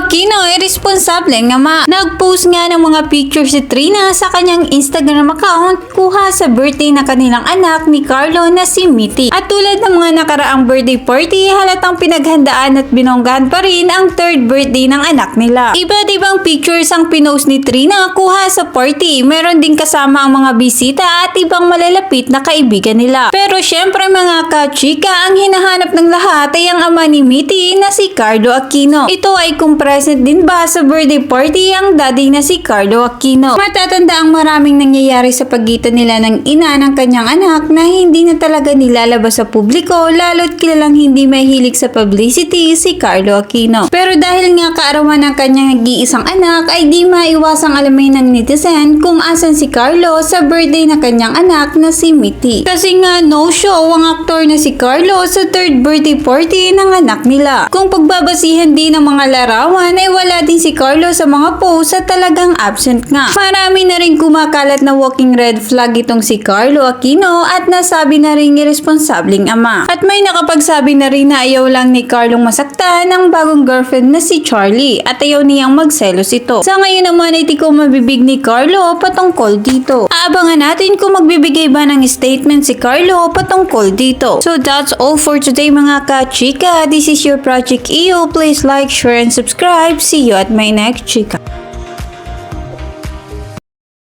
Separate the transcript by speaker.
Speaker 1: Aquino ay responsable nga ma. Nag-post nga ng mga pictures si Trina sa kanyang Instagram account kuha sa birthday na kanilang anak ni Carlo na si Mitty. At tulad ng mga nakaraang birthday party, halatang pinaghandaan at binonggahan pa rin ang third birthday ng anak nila. Iba't ibang pictures ang pinost ni Trina kuha sa party. Meron din kasama ang mga bisita at ibang malalapit na kaibigan nila. Pero syempre mga kachika, ang hinahanap ng lahat ay ang ama ni Mitty na si Carlo Aquino. Ito ay kung present din ba sa birthday party ang daddy na si Carlo Aquino. Matatanda ang maraming nangyayari sa pagitan nila ng ina ng kanyang anak na hindi na talaga nilalabas sa publiko lalo't kilalang hindi mahilig sa publicity si Carlo Aquino. Pero dahil nga kaarawan ng kanyang nag-iisang anak ay di maiwasang alamin ng netizen kung asan si Carlo sa birthday na kanyang anak na si Mitty. Kasi nga no show ang aktor na si Carlo sa third birthday party ng anak nila. Kung pagbabasihan din ng mga larawan ay wala din si Carlo sa mga post at talagang absent nga. Marami na rin kumakalat na walking red flag itong si Carlo Aquino at nasabi na rin irresponsableng ama. At may nakapagsabi na rin na ayaw lang ni Carlong masaktan ang bagong girlfriend na si Charlie at ayaw niyang magselos ito. Sa ngayon naman ay di ko mabibig ni Carlo patungkol dito. Aabangan natin kung magbibigay ba ng statement si Carlo patungkol dito. So that's all for today mga ka-chika. This is your Project EO. Please like, share, and subscribe. See you at my next chika.